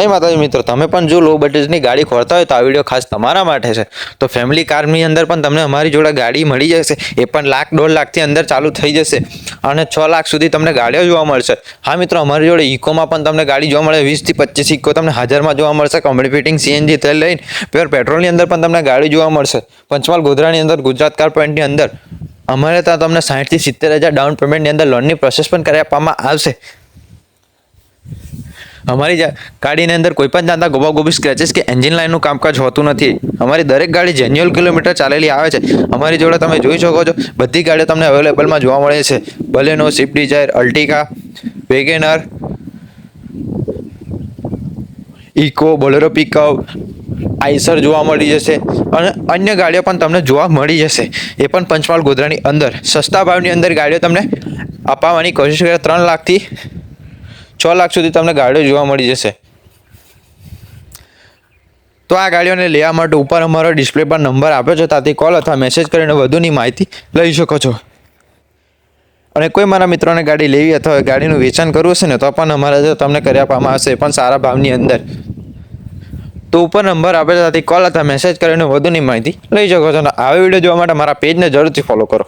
નહીં માતાજી મિત્રો, તમે પણ જો લો બજેટની ગાડી ખોરતા હોય તો આ વીડિયો ખાસ તમારા માટે છે. તો ફેમિલી કારની અંદર પણ તમને અમારી જોડે ગાડી મળી જશે. એ પણ લાખ દોઢ લાખથી અંદર ચાલુ થઈ જશે. અને છ લાખ સુધી તમને ગાડીઓ જોવા મળશે. હા મિત્રો, અમારી જોડે ઇકોમાં પણ તમને ગાડી જોવા મળે. વીસથી પચીસ ઇકો તમને હાજરમાં જોવા મળશે. કંપની ફિટિંગ સીએનજી તેલ લઈને પ્યોર પેટ્રોલની અંદર પણ તમને ગાડી જોવા મળશે. પંચમહાલ ગોધરાની અંદર, ગુજરાત કાર પોઈન્ટની અંદર. અમારે ત્યાં તમને સાઠથી સિત્તેર હજાર ડાઉન પેમેન્ટની અંદર લોનની પ્રોસેસ પણ કરી આપવામાં આવશે. અમારી ગાડીની અંદર કોઈ પણ જાતના ગોબા ગોબી સ્ક્રેચેસ કે એન્જિન લાઇનનું કામકાજ હોતું નથી. અમારી દરેક ગાડી જેન્યુઅલ કિલોમીટર ચાલેલી આવે છે. અમારી જોડે તમે જોઈ શકો છો, બધી ગાડીઓ તમને અવેલેબલમાં જોવા મળે છે. Baleno Swift Dzire Ertiga WagonR Eeco Bolero pickup Eicher જોવા મળી જશે અને અન્ય ગાડીઓ પણ તમને જોવા મળી જશે. એ પણ પંચમહાલ ગોધરાની અંદર. સસ્તા ભાવની અંદર ગાડીઓ તમને અપાવવાની કોશિશ કરે ત્રણ લાખથી છ લાખ સુધી તમને ગાડીઓ જોવા મળી જશે. તો આ ગાડીઓને લેવા માટે ઉપર અમારો ડિસ્પ્લે પર નંબર આપ્યો છે, ત્યાંથી કોલ અથવા મેસેજ કરીને વધુની માહિતી લઈ શકો છો. અને કોઈ મારા મિત્રોને ગાડી લેવી અથવા ગાડીનું વેચાણ કરવું હશે ને, તો પણ અમારા તમને કરી આપવામાં આવશે પણ સારા ભાવની અંદર. તો ઉપર નંબર આપે છે, ત્યાંથી કોલ અથવા મેસેજ કરીને વધુની માહિતી લઈ શકો છો. અને આવી વીડિયો જોવા માટે મારા પેજને જરૂરથી ફોલો કરો.